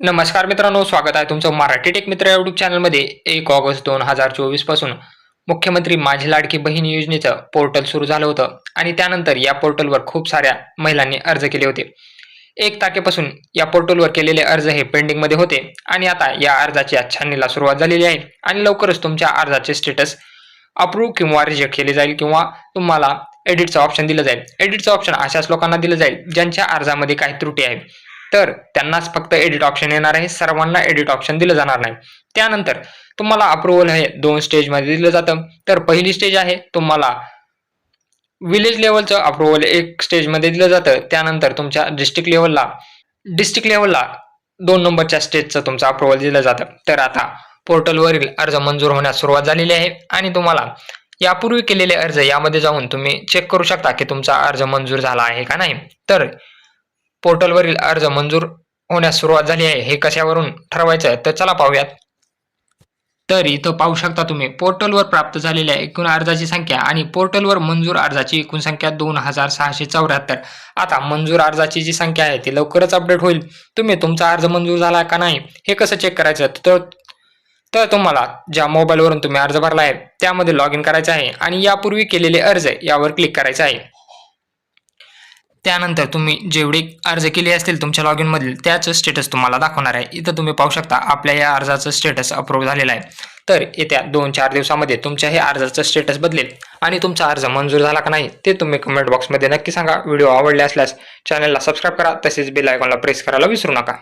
नमस्कार मित्रांनो स्वागत आहे तुमचं मराठी टेक मित्र युट्यूब चॅनलमध्ये एक ऑगस्ट दोन हजार चोवीसपासून मुख्यमंत्री माझी लाडकी बहीण योजनेचं पोर्टल सुरू झालं होतं आणि त्यानंतर या पोर्टलवर खूप साऱ्या महिलांनी अर्ज केले होते. एक तारखेपासून या पोर्टलवर केलेले अर्ज हे पेंडिंगमध्ये होते आणि आता या अर्जाची छाननीला सुरुवात झालेली आहे आणि लवकरच तुमच्या अर्जाचे स्टेटस अप्रूव्ह किंवा रिजेक्ट केले जाईल किंवा तुम्हाला एडिटचं ऑप्शन दिलं जाईल. एडिटचं ऑप्शन अशाच लोकांना दिलं जाईल ज्यांच्या अर्जामध्ये काही त्रुटी आहे. तर त्यांनाच फक्त एडिट ऑप्शन येणार आहे. सर्वांना एडिट ऑप्शन दिलं जाणार नाही. त्यानंतर तुम्हाला अप्रुव्हल हे दोन स्टेजमध्ये दिलं जातं. तर पहिली स्टेज आहे तुम्हाला विलेज लेवलचं अप्रुव्हल एक स्टेजमध्ये दिलं जातं. त्यानंतर तुमच्या डिस्ट्रिक्ट लेवलला डिस्ट्रिक्ट लेवलला दोन नंबरच्या स्टेजचं तुमचं अप्रुव्हल दिलं जातं. तर आता पोर्टलवरील अर्ज मंजूर होण्यास सुरुवात झालेली आहे. आणि तुम्हाला यापूर्वी केलेले अर्ज यामध्ये जाऊन तुम्ही चेक करू शकता की तुमचा अर्ज मंजूर झाला आहे का नाही. तर पोर्टलवरील अर्ज मंजूर होण्यास सुरुवात झाली आहे. हे कशावरून ठरवायचं आहे तर चला पाहूयात. तर इथं पाहू शकता तुम्ही पोर्टलवर प्राप्त झालेल्या एकूण अर्जाची संख्या आणि पोर्टलवर मंजूर अर्जाची एकूण संख्या दोन हजार सहाशे चौऱ्याहत्तर. आता मंजूर अर्जाची जी संख्या आहे ती लवकरच अपडेट होईल. तुम्ही तुमचा अर्ज मंजूर झाला का नाही हे कसं चेक करायचं? तर तर तुम्हाला ज्या मोबाईलवरून तुम्ही अर्ज भरला आहे त्यामध्ये लॉग इन करायचं आहे आणि यापूर्वी केलेले अर्ज यावर क्लिक करायचं आहे. त्यानंतर तुम्ही जेवढे अर्ज केले असतील तुमच्या लॉग इनमधील त्याचं स्टेटस तुम्हाला दाखवणार आहे. इथं तुम्ही पाहू शकता आपल्या या अर्जाचं स्टेटस अप्रूव्ह झालेलं आहे. तर येत्या दोन चार दिवसामध्ये तुमच्या हे अर्जाचं स्टेटस बदलेल आणि तुमचा अर्ज मंजूर झाला का नाही ते तुम्ही कमेंट बॉक्समध्ये नक्की सांगा. व्हिडिओ आवडले असल्यास चॅनलला सबस्क्राईब करा तसेच बेल आयकॉनला प्रेस करायला विसरू नका.